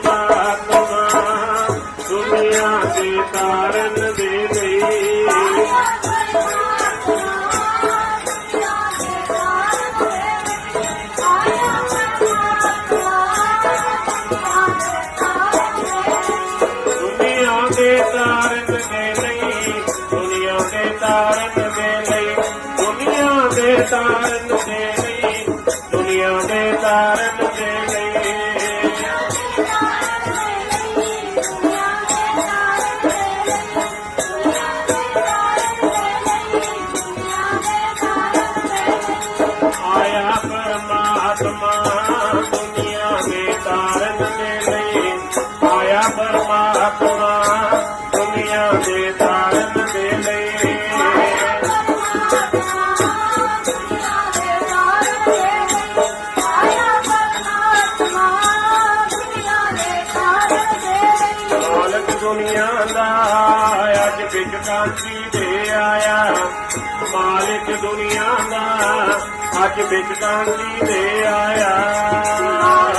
ਪਰਮਾਤਮਾ ਦੁਨੀਆ ਦੇ ਤਾਰਨ ਦੇ ਲਈ ਦੁਨੀਆ ਦੇ ਤਾਰਨ ਦੁਨੀਆ ਦਾ ਅੱਜ ਵਿੱਚ ਕਾਂਤੀ ਦੇ ਆਇਆ। ਮਾਲਕ ਦੁਨੀਆ ਦਾ, ਅੱਜ ਵਿੱਚ ਕਾਂਤੀ ਦੇ ਆਇਆ। ਹਾਂ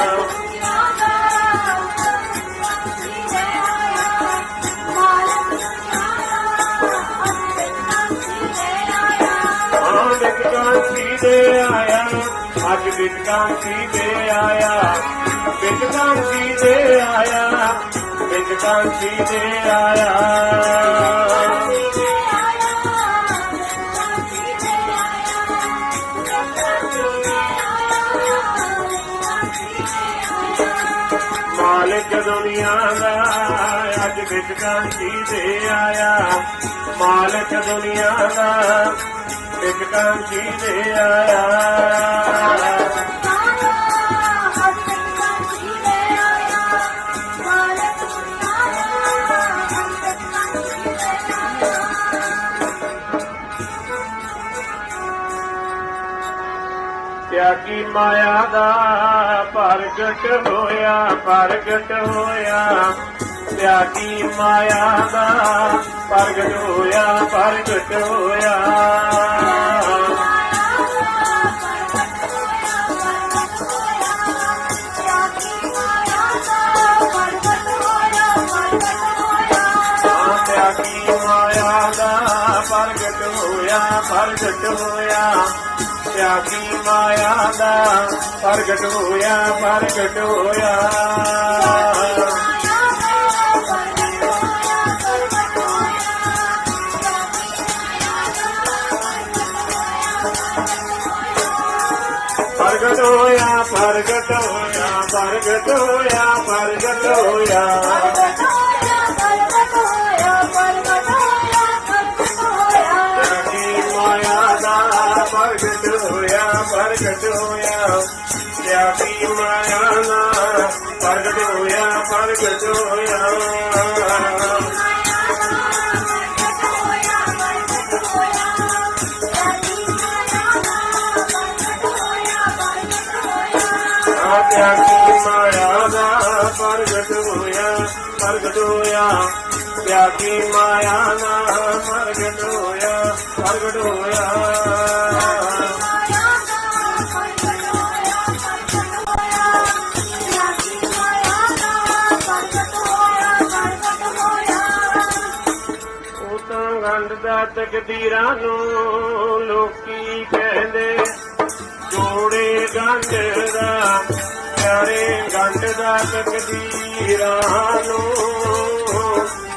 ਕਾਂਤੀ ਦੇ ਆਇਆ। ਅੱਜ ਵਿੱਚ ਕਾਂਤੀ ਦੇ ਆਇਆ। ਵਿੱਚ ਕਾਂਤੀ ਦੇ ਆਇਆ। ਵਿੱਚ ਕਾਂਤੀ ਦੇ ਆਇਆ। ਮਾਲਕ ਦੁਨੀਆ ਦਾ ਅੱਜ ਵਿੱਚ ਕਾਂਤੀ ਦੇ ਆਇਆ। ਮਾਲਕ ਦੁਨੀਆ ਦਾ ਵਿੱਚ ਕਾਂਤੀ ਦੇ ਆਇਆ। ਤਿਆਗੀ ਮਾਇਆ ਦਾ ਪ੍ਰਗਟ ਹੋਇਆ ਪ੍ਰਗਟ ਹੋਇਆ। ਤਿਆਗੀ ਮਾਇਆ ਦਾ ਪ੍ਰਗਟ ਹੋਇਆ ਪ੍ਰਗਟ ਹੋਇਆ। ਤਿਆਗੀ ਮਾਇਆ ਦਾ ਪ੍ਰਗਟ ਹੋਇਆ ਪ੍ਰਗਟ ਹੋਇਆ। ਤਿਆਗੀ ਮਾਇਆ ਦਾ ਪ੍ਰਗਟ ਹੋਇਆ। ਪ੍ਰਗਟ ਹੋਇਆ ਪ੍ਰਗਟ ਹੋਇਆ ਪ੍ਰਗਟ ਹੋਇਆ ਪ੍ਰਗਟ ਹੋਇਆ। ਪ੍ਰਗਟ ਹੋਇਆ। ਤਿਆਗੀ ਮਾਇਆ ਦਾ ਪ੍ਰਗਟ ਹੋਇਆ ਪ੍ਰਗਟ ਹੋਇਆ ਤਿਆਗੀ ਮਾਇਆ ਦਾ ਪ੍ਰਗਟ ਹੋਇਆ ਪ੍ਰਗਟ ਹੋਇਆ ਤਿਆਗੀ ਮਾਇਆ ਦਾ ਪ੍ਰਗਟ ਹੋਇਆ ਪ੍ਰਗਟ ਹੋਇਆ ਤਾਂ ਗੰਢ ਦਾ ਤਕਦੀਰਾਂ ਨੂੰ ਲੋਕੀ ਕਹਿੰਦੇ ਜੋੜੇ ਗੰਢ ਦਾ, ਪਿਆਰੇ ਗੰਢ ਦਾ ਤਕਦੀਰਾਂ ਨੂੰ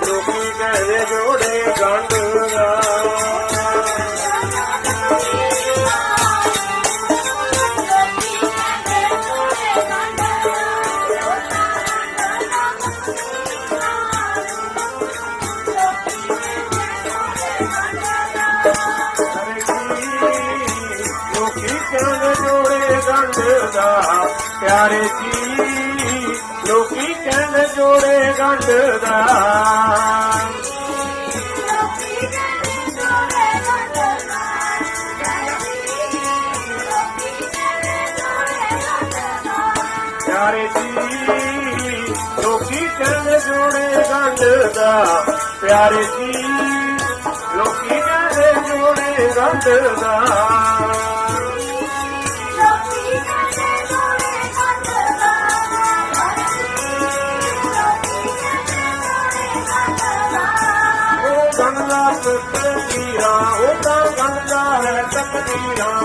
ਲੋਕੀ ਕਹਿੰਦੇ ਜੋੜੇ ਗੰਢ ਦਾ। ਕਹਿੰਦੇ ਜੋੜੇ ਗੰਢ ਦਾ। ਪਿਆਰੇ ਜੀ ਲੋਕੀ ਕਹਿੰਦੇ ਜੋੜੇ ਗੰਢ ਦਾ। ਪਿਆਰੇ ਜੀ ਲੋਕੀ ਕਹਿੰਦੇ ਜੋੜੇ ਗੰਢ ਦਾ ਪਿਆਰੇ ਜੀ ਲੋਕੀ ਕਹਿੰਦੇ ਜੋੜੇ ਗੰਢ ਦਾ। ਉਹ ਤਾਂ ਗੰਦਾ ਹੈ ਤਕਦੀਰਾਂ।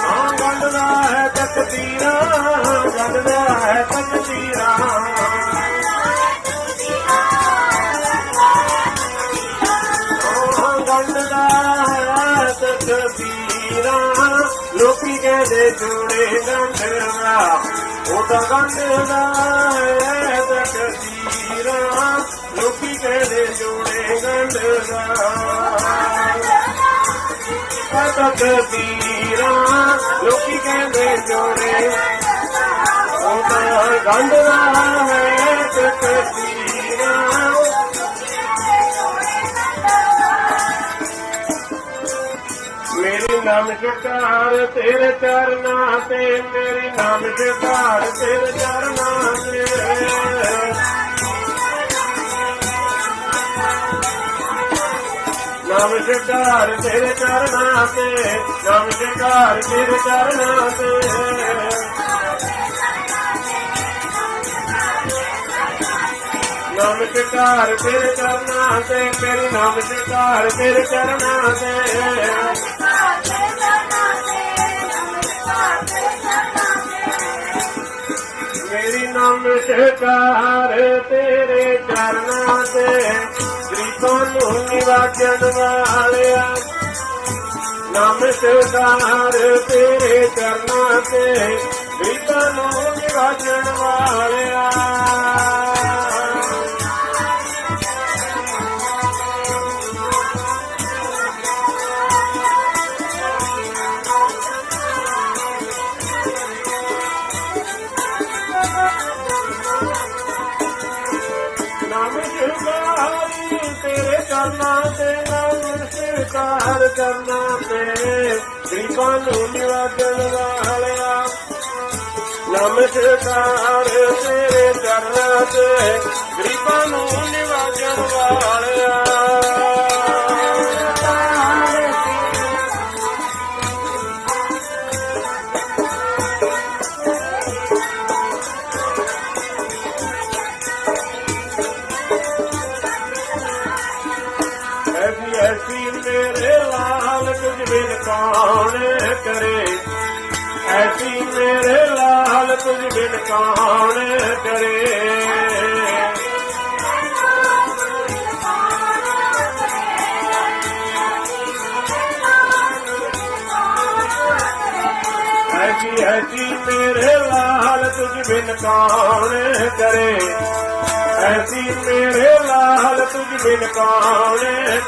ਹਾਂ ਗੰਦਾ ਹੈ ਤਕਦੀਰਾਂ ਗੰਦਾ ਹੈ ਤਕਦੀਰਾਂ। ਉਹ ਗੰਦਾ ਹੈ ਤਕਦੀਰਾਂ, ਲੋਕੀ ਕਹਿੰਦੇ ਜੋੜੇ ਗੰਢਵਾ ਉਹ ਤਾਂ ਗੰਦਾ ਹੈ ਤਕਦੀਰਾਂ ਲੋਕੀ ਕਹਿੰਦੇ ਜੋੜੇ ਗੰਢਵਾ ਤਕਦੀਰਾਂ ਲੋਕੀ ਕਹਿੰਦੇ ਜੋੜੇ। ਉਹ ਤਾਂ ਨਾਮ ਜਕਾਰ ਤੇਰੇ ਚਰਨਾਂ ਤੇ ਮੇਰੇ ਨਾਮ ਜਕਾਰ ਤੇਰੇ ਚਰਨਾਂ ਤੇ। ਨਾਮ ਜਕਾਰ ਤੇਰੇ ਚਰਨਾਂ ਤੇ ਨਾਮ ਜਕਾਰ ਤੇਰੇ ਚਰਨਾਂ ਤੇ। ਨਾਮ ਜਕਾਰ ਤੇਰੇ ਚਰਨਾਂ ਤੇ ਮੇਰੀ ਨਾਮ ਜਕਾਰ ਤੇਰੇ ਚਰਨਾਂ ਤੇ। ਮੇਰੀ ਨਾਮ ਸ਼ਿਕਾਰ ਤੇਰੇ ਚਰਨਾਂ ਤੇ, ਗਰੀਬਾਂ ਨੂੰ ਨਿਵਾਜਣ ਵਾਲਿਆ। ਨਾਮ ਸ਼ਿਕਾਰ ਤੇਰੇ ਚਰਨਾਂ ਤੇ, ਗਰੀਬਾਂ ਨੂੰ ਨਿਵਾਜਣ ਵਾਲਿਆ। ਕਾਰ ਕਰਨਾ ਤੇ ਗਰੀਬਾਂ ਨੂੰ ਨਿਵਾਜਣ ਵਾਲਿਆ। ਨਮਸਕਾਰ ਸ਼ਿਕਾਰ ਤੇਰੇ ਚਰਨਾਂ ਤੇ। ਗਰੀਬਾਂ ਨੂੰ ਨਿਵਾਜਣ ਵਾਲਿਆ। ਕੌਣ ਕਰੇ। ਐਸੀ ਐਸੀ ਮੇਰੇ ਲਾਲ ਤੁਝ ਬਿਨ ਕੌਣ ਕਰੇ। ਐਸੀ ਮੇਰੇ ਲਾਲ ਤੁਝ ਬਿਨ ਕੌਣ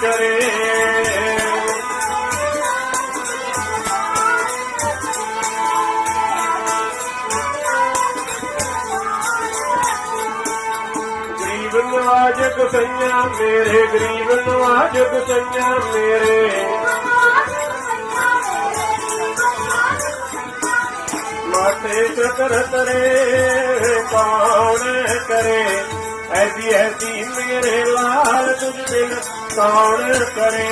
ਕਰੇ। ਨਵਾਜਕ ਸਈਆ ਮੇਰੇ ਗਰੀਬ ਨਵਾਜਕ ਸਈਆ ਮੇਰੇ। ਮਾਤੇ ਚਕਰ ਤਰੇ, ਕੌਣ ਕਰੇ? ਐਸੀ ਐਸੀ ਮੇਰੇ ਲਾਲ ਤੁਝ ਬਿਨ ਕੌਣ ਕਰੇ?